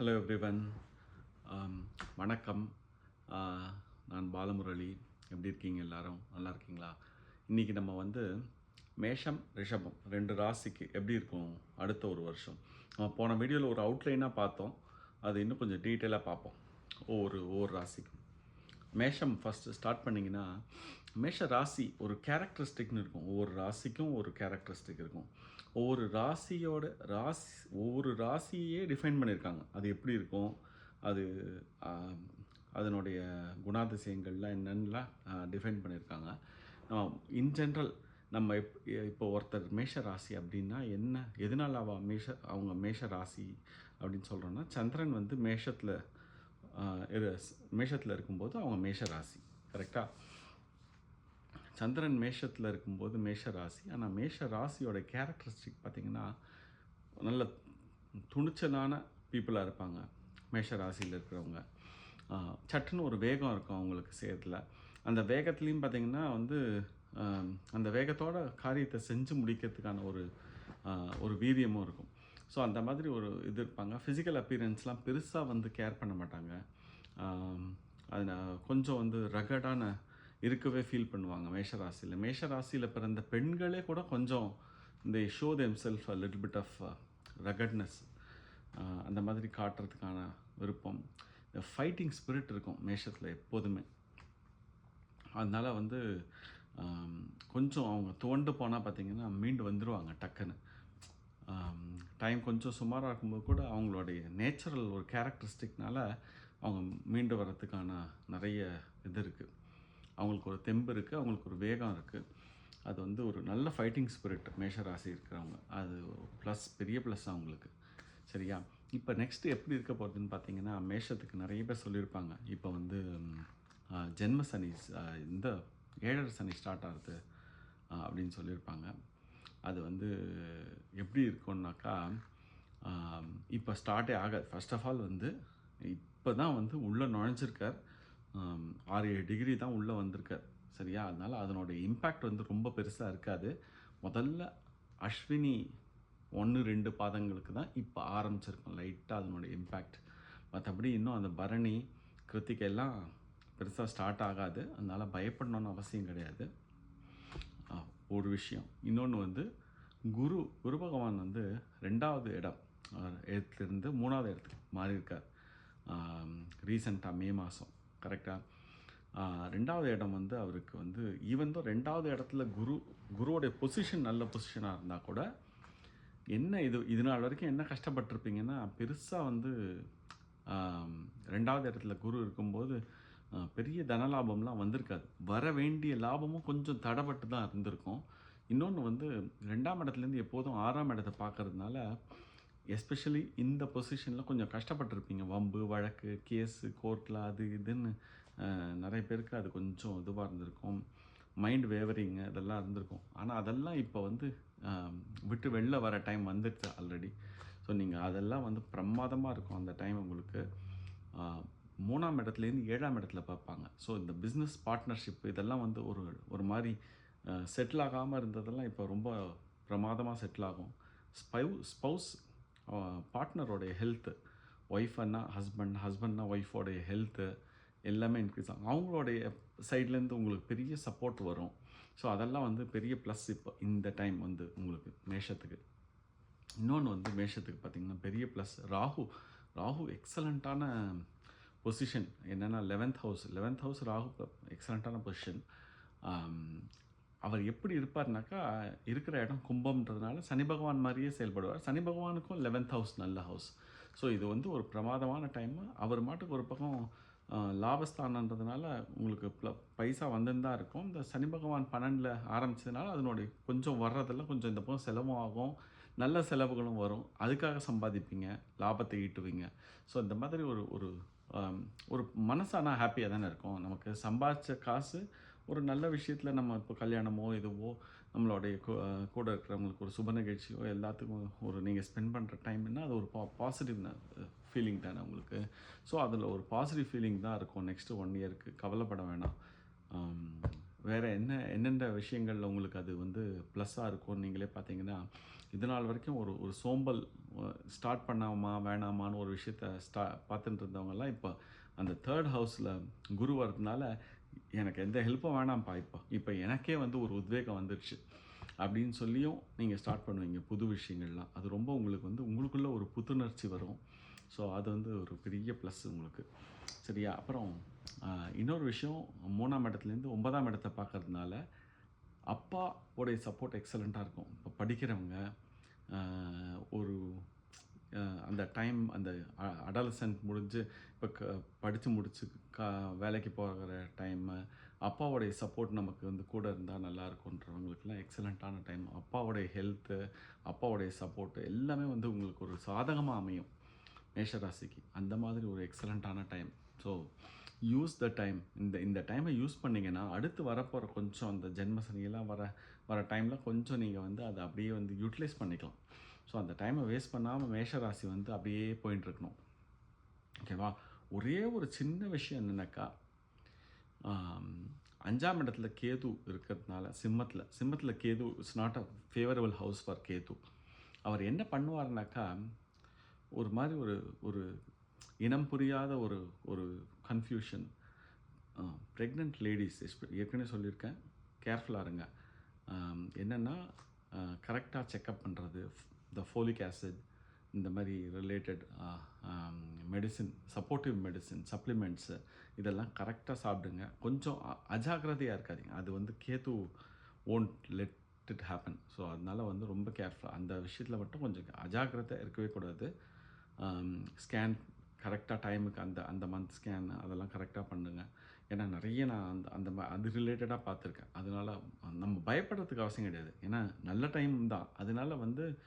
Hello everyone um, வணக்கம். Uh, நான் பாலமுரளி. எப்படி இருக்கீங்க எல்லாரும்? நல்லா இருக்கீங்களா? இன்றைக்கி நம்ம வந்து மேஷம் ரிஷபம் ரெண்டு ராசிக்கு எப்படி இருக்கும் அடுத்த ஒரு வருஷம்? நம்ம போன வீடியோவில் ஒரு அவுட்லைனாக பார்த்தோம். அது இன்னும் கொஞ்சம் டீட்டெயிலாக பார்ப்போம். ஒவ்வொரு ஒவ்வொரு ராசிக்கும் மேஷம் ஃபஸ்ட்டு ஸ்டார்ட் பண்ணிங்கன்னா மேஷ ராசி ஒரு கேரக்டரிஸ்டிக்னு இருக்கும். ஒவ்வொரு ராசிக்கும் ஒரு கேரக்டரிஸ்டிக் இருக்கும். ஒவ்வொரு ராசியோட ராசி ஒவ்வொரு ராசியே டிஃபைன் பண்ணியிருக்காங்க. அது எப்படி இருக்கும்? அது அதனுடைய குணாதிசயங்கள்லாம் என்னென்னலாம் டிஃபைன் பண்ணியிருக்காங்க. இன் ஜென்ரல் நம்ம இப் இப்போ ஒருத்தர் மேஷ ராசி அப்படின்னா என்ன எதனால் அவ மேஷ அவங்க மேஷ ராசி அப்படின்னு சொல்கிறோன்னா சந்திரன் வந்து மேஷத்தில் மேஷத்தில் இருக்கும்போது அவங்க மேஷ ராசி. கரெக்டாக சந்திரன் மேஷத்தில் இருக்கும்போது மேஷ ராசி ஆனால் மேஷ ராசியோட கேரக்டரிஸ்டிக் பார்த்திங்கன்னா நல்ல துணிச்சலான பீப்புளாக இருப்பாங்க. மேஷ ராசியில் இருக்கிறவங்க சட்டுன்னு ஒரு வேகம் இருக்கும் அவங்களுக்கு சேரத்தில் அந்த வேகத்துலேயும் பார்த்திங்கன்னா வந்து அந்த வேகத்தோட காரியத்தை செஞ்சு முடிக்கிறதுக்கான ஒரு ஒரு வீரியமும் இருக்கும். ஸோ அந்த மாதிரி ஒரு இது இருப்பாங்க. ஃபிசிக்கல் அப்பியரன்ஸ்லாம் பெருசாக வந்து கேர் பண்ண மாட்டாங்க. ஆம், அது கொஞ்சம் வந்து ரகடான இருக்கவே ஃபீல் பண்ணுவாங்க மேஷராசியில். மேஷராசியில் பிறந்த பெண்களே கூட கொஞ்சம் இந்த show them self a little bit of ruggedness அந்த மாதிரி காட்டுறதுக்கான விருப்பம். இந்த ஃபைட்டிங் ஸ்பிரிட் இருக்கும் மேஷத்தில் எப்போதுமே. அதனால் வந்து கொஞ்சம் அவங்க துவண்டு போனால் பார்த்திங்கன்னா மீண்டு வந்துடுவாங்க டக்குன்னு. டைம் கொஞ்சம் சுமாராக இருக்கும்போது கூட அவங்களுடைய நேச்சுரல் ஒரு கேரக்டரிஸ்டிக்னால் அவங்க மீண்டு வர்றதுக்கான நிறைய இது இருக்குது அவங்களுக்கு ஒரு தெம்பு இருக்குது அவங்களுக்கு ஒரு வேகம் இருக்குது அது வந்து ஒரு நல்ல ஃபைட்டிங் ஸ்பிரிட் மேஷராசி இருக்கிறவங்க. அது ப்ளஸ் பெரிய ப்ளஸ் அவங்களுக்கு. சரியா? இப்போ நெக்ஸ்ட்டு எப்படி இருக்க போகிறதுன்னு பார்த்தீங்கன்னா மேஷத்துக்கு நிறைய பேர் சொல்லியிருப்பாங்க. இப்போ வந்து ஜென்ம சனி இந்த ஏழரை சனி ஸ்டார்ட் ஆகுது அப்படின்னு சொல்லியிருப்பாங்க. அது வந்து எப்படி இருக்கும்னாக்கா இப்போ ஸ்டார்ட்டே ஆகாது. ஃபர்ஸ்ட் ஆஃப் ஆல் வந்து இப்போ தான் வந்து உள்ளே நுழைஞ்சிருக்கார். ஆறு ஏழு டிகிரி தான் உள்ளே வந்திருக்கார். சரியா? அதனால் அதனோட இம்பேக்ட் வந்து ரொம்ப பெருசாக இருக்காது. முதல்ல அஸ்வினி ஒன்று ரெண்டு பாதங்களுக்கு தான் இப்போ ஆரம்பிச்சிருக்கோம். லைட்டாக அதனோட இம்பேக்ட் மற்றபடி இன்னும் அந்த பரணி கிருத்திகெல்லாம் பெருசாக ஸ்டார்ட் ஆகாது. அதனால் பயப்படணும்னு அவசியம் கிடையாது. ஒரு விஷயம். இன்னொன்று வந்து குரு குரு பகவான் வந்து ரெண்டாவது இடம். இடத்துலேருந்து மூணாவது இடத்துக்கு மாறியிருக்கார். ரீசெண்டாக மே மாதம் கரெக்டாக ரெண்டாவது இடம் வந்து அவருக்கு வந்து ஈவன் தான் ரெண்டாவது இடத்துல குரு குருவோடைய பொசிஷன் நல்ல பொசிஷனாக இருந்தால் கூட என்ன இது இது நாள் வரைக்கும் என்ன கஷ்டப்பட்டிருப்பீங்கன்னா பெருசாக வந்து ரெண்டாவது இடத்துல குரு இருக்கும்போது பெரிய தனலாபம்லாம் வந்திருக்காது. வர வேண்டிய லாபமும் கொஞ்சம் தடப்பட்டு தான் இருந்திருக்கும். இன்னொன்று வந்து ரெண்டாம் இடத்துலேருந்து எப்போதும் ஆறாம் இடத்தை பார்க்கறதுனால எஸ்பெஷலி இந்த பொசிஷனில் கொஞ்சம் கஷ்டப்பட்டிருப்பீங்க. வம்பு வழக்கு கேஸு கோர்ட்டில் அது இதுன்னு நிறைய பேருக்கு அது கொஞ்சம் இதுவாக இருந்திருக்கும். மைண்ட் வேவரிங் இதெல்லாம் இருந்திருக்கும். ஆனால் அதெல்லாம் இப்போ வந்து விட்டு வெளில வர டைம் வந்துடுச்சு ஆல்ரெடி ஸோ நீங்கள் அதெல்லாம் வந்து பிரமாதமாக இருக்கும் அந்த டைம் உங்களுக்கு. மூணாம் இடத்துலேருந்து ஏழாம் இடத்துல பார்ப்பாங்க. ஸோ இந்த பிஸ்னஸ் பார்ட்னர்ஷிப் இதெல்லாம் வந்து ஒரு ஒரு மாதிரி செட்டில் ஆகாமல் இருந்ததெல்லாம் இப்போ ரொம்ப பிரமாதமாக செட்டில் ஆகும். ஸ்பைவ் ஸ்பௌஸ் பார்ட்னரோடைய ஹெல்த்து ஒய்ஃப்னா ஹஸ்பண்ட் ஹஸ்பண்ட்னா ஒய்ஃபோடைய ஹெல்த்து எல்லாமே இன்க்ரீஸ் ஆகும். அவங்களுடைய சைட்லேருந்து உங்களுக்கு பெரிய சப்போர்ட் வரும். ஸோ அதெல்லாம் வந்து பெரிய ப்ளஸ் இப்போ இந்த டைம் வந்து உங்களுக்கு மேஷத்துக்கு. இன்னொன்று வந்து மேஷத்துக்கு பார்த்திங்கன்னா பெரிய ப்ளஸ் ராகு. ராகு எக்ஸலண்ட்டான பொசிஷன் என்னென்னா eleventh house eleventh house Rahu எக்ஸலண்ட்டான position அவர் எப்படி இருப்பார்னாக்கா இருக்கிற இடம் கும்பம்ன்றதுனால சனி பகவான் மாதிரியே செயல்படுவார். சனி பகவானுக்கும் லெவன்த் ஹவுஸ் நல்ல ஹவுஸ் ஸோ இது வந்து ஒரு பிரமாதமான டைமு அவர் மாட்டுக்கு ஒரு பக்கம் லாபஸ்தானன்றதுனால உங்களுக்கு ப்ள பைசா வந்துன்னு தான் இருக்கும். இந்த சனி பகவான் பன்னெண்டில் ஆரம்பிச்சதுனால அதனுடைய கொஞ்சம் வர்றதெல்லாம் கொஞ்சம் இந்த பக்கம் செலவும் ஆகும். நல்ல செலவுகளும் வரும். அதுக்காக சம்பாதிப்பீங்க. லாபத்தை ஈட்டுவீங்க. ஸோ இந்த மாதிரி ஒரு ஒரு ஒரு மனசானா ஹாப்பியாக தானே இருக்கும். நமக்கு சம்பாதிச்ச காசு ஒரு நல்ல விஷயத்தில் நம்ம இப்போ கல்யாணமோ எதுவோ நம்மளுடைய கூட இருக்கிறவங்களுக்கு ஒரு சுப நிகழ்ச்சியோ எல்லாத்துக்கும் ஒரு நீங்கள் ஸ்பெண்ட் பண்ணுற டைம்னா அது ஒரு பா பாசிட்டிவ் ஃபீலிங் தானே உங்களுக்கு. ஸோ அதில் ஒரு பாசிட்டிவ் ஃபீலிங் தான் இருக்கும் நெக்ஸ்ட்டு ஒன் இயருக்கு கவலைப்பட வேணாம். வேறு என்ன என்னென்ன விஷயங்களில் உங்களுக்கு அது வந்து ப்ளஸ்ஸாக இருக்கும்னு நீங்களே பார்த்தீங்கன்னா இது நாள் வரைக்கும் ஒரு ஒரு சோம்பல் ஸ்டார்ட் பண்ணாமா வேணாமான்னு ஒரு விஷயத்த ஸ்டா பார்த்துட்டு இருந்தவங்கெல்லாம் இப்போ அந்த தேர்ட் ஹவுஸில் குரு வரதுனால எனக்கு எந்த ஹெல்ப்பும் வேணாம்ப்பா இப்போ. இப்போ எனக்கே வந்து ஒரு உத்வேகம் வந்துடுச்சு அப்படின்னு சொல்லியும் நீங்கள் ஸ்டார்ட் பண்ணுவீங்க புது விஷயங்கள்லாம். அது ரொம்ப உங்களுக்கு வந்து உங்களுக்குள்ள ஒரு புத்துணர்ச்சி வரும். ஸோ அது வந்து ஒரு பெரிய ப்ளஸ் உங்களுக்கு. சரியா? அப்புறம் இன்னொரு விஷயம் மூணாம் இடத்துலேருந்து ஒன்பதாம் இடத்தை பார்க்கறதுனால அப்பா உடைய சப்போர்ட் எக்ஸலண்ட்டாக இருக்கும். இப்போ படிக்கிறவங்க ஒரு அந்த டைம் அந்த அடலசன்ட் முடிஞ்சு இப்போ க படித்து முடிச்சு கா வேலைக்கு போகிற டைமு அப்பாவுடைய சப்போர்ட் நமக்கு வந்து கூட இருந்தால் நல்லாயிருக்குன்றவங்களுக்குலாம் எக்ஸலண்ட்டான டைம் அப்பாவுடைய ஹெல்த்து அப்பாவுடைய சப்போர்ட்டு எல்லாமே வந்து உங்களுக்கு ஒரு சாதகமாக அமையும். மேஷராசிக்கு. அந்த மாதிரி ஒரு எக்ஸலண்ட்டான time so use the time இந்த இந்த டைமை யூஸ் பண்ணிங்கன்னா அடுத்து வரப்போகிற கொஞ்சம் அந்த ஜென்மசனியெல்லாம் வர வர டைமில் கொஞ்சம் நீங்கள் வந்து அதை அப்படியே வந்து யூட்டிலைஸ் பண்ணிக்கலாம். ஸோ அந்த டைமை வேஸ்ட் பண்ணாமல் மேஷராசி வந்து அப்படியே போயிட்டு இருக்கணும் ஓகேவா ஒரே ஒரு சின்ன விஷயம் என்னென்னாக்கா அஞ்சாம் இடத்துல கேது இருக்கிறதுனால சிம்மத்தில் சிம்மத்தில் Ketu it's not a favourable house for Ketu. அவர் என்ன பண்ணுவார்னாக்கா ஒரு மாதிரி ஒரு ஒரு இனம் புரியாத ஒரு ஒரு கன்ஃபியூஷன் ப்ரெக்னென்ட் லேடிஸ் ஏற்கனவே சொல்லியிருக்கேன். கேர்ஃபுல்லாக இருங்க. என்னென்னா கரெக்டாக செக்கப் பண்ணுறது இந்த ஃபோலிக் ஆசிட் இந்த மாதிரி related medicine supportive medicine supplements இதெல்லாம் கரெக்டாக சாப்பிடுங்க. கொஞ்சம் அ- அஜாக்கிரதையாக அது வந்து Ketu won't let it happen so அதனால வந்து ரொம்ப கேர்ஃபுல் அந்த விஷயத்தில் மட்டும் கொஞ்சம் அஜாக்கிரதை இருக்கவே கூடாது. ஸ்கேன் கரெக்டாக டைமுக்கு அந்த அந்த மந்த் ஸ்கேன் அதெல்லாம் கரெக்டாக பண்ணுங்க. ஏன்னா நிறைய நான் அந்த அந்த ம- அது ரிலேட்டடாக பார்த்துருக்கேன். அதனால நம்ம பயப்படுறதுக்கு அவசியம் கிடையாது. ஏன்னா நல்ல டைம் தான். அதனால வந்து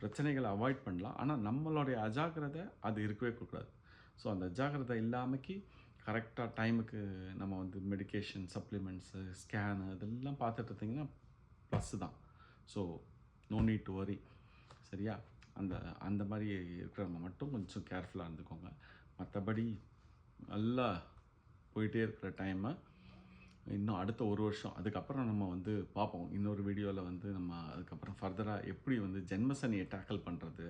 பிரச்சனைகளை அவாய்ட் பண்ணலாம். ஆனால் நம்மளுடைய அஜாக்கிரதை அது இருக்கவே கூடாது. ஸோ அந்த அஜாக்கிரதை இல்லாமக்கி கரெக்டாக டைமுக்கு நம்ம வந்து மெடிக்கேஷன் சப்ளிமெண்ட்ஸு ஸ்கேனு இதெல்லாம் பார்த்துட்டு இருந்தீங்கன்னா ப்ளஸ் தான். So no need to worry சரியா? அந்த அந்த மாதிரி இருக்கிறவங்க மட்டும் கொஞ்சம் கேர்ஃபுல்லாக இருந்துக்கோங்க. மற்றபடி நல்லா போயிட்டே இருக்கிற டைமை இன்னும் அடுத்த ஒரு வருஷம். அதுக்கப்புறம் நம்ம வந்து பார்ப்போம். இன்னொரு வீடியோவில் வந்து நம்ம அதுக்கப்புறம் ஃபர்தராக எப்படி வந்து ஜென்மசனியை டேக்கிள் பண்ணுறது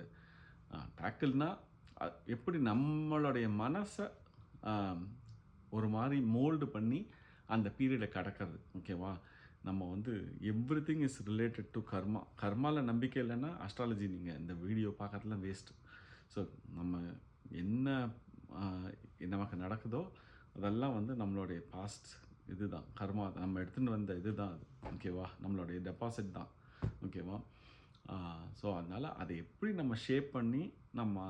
டேக்கிள்னால் எப்படி நம்மளுடைய மனசை ஒரு மாதிரி மோல்டு பண்ணி அந்த பீரியடை கடக்கிறது. ஓகேவா நம்ம வந்து everything is related to karma கர்மாவில் நம்பிக்கை இல்லைன்னா அஸ்ட்ராலஜி நீங்கள் இந்த வீடியோ பார்க்கறதுலாம் வேஸ்ட்டு ஸோ நம்ம என்ன நமக்கு நடக்குதோ அதெல்லாம் வந்து நம்மளுடைய பாஸ்ட் இதுதான். கர்மா நம்ம எடுத்துகிட்டு வந்த இதுதான் அது. ஓகேவா நம்மளுடைய டெபாசிட் தான். ஓகேவா ஸோ அதனால் அதை எப்படி நம்ம ஷேப் பண்ணி நம்ம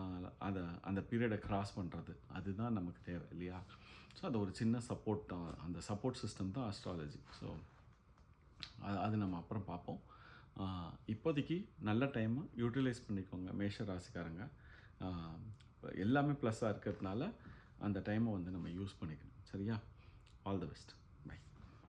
அதை அந்த பீரியடை கிராஸ் பண்ணுறது அதுதான் நமக்கு தேவை இல்லையா? ஸோ அது ஒரு சின்ன சப்போர்ட் தான். அந்த சப்போர்ட் சிஸ்டம் தான் அஸ்ட்ராலஜி ஸோ அது அது நம்ம அப்புறம் பார்ப்போம். இப்போதைக்கு நல்ல டைமை யூட்டிலைஸ் பண்ணிக்கோங்க மேஷ ராசிக்காரங்க. எல்லாமே ப்ளஸ்ஸாக இருக்கிறதுனால அந்த டைமை வந்து நம்ம யூஸ் பண்ணிக்கணும். சரியா? All the best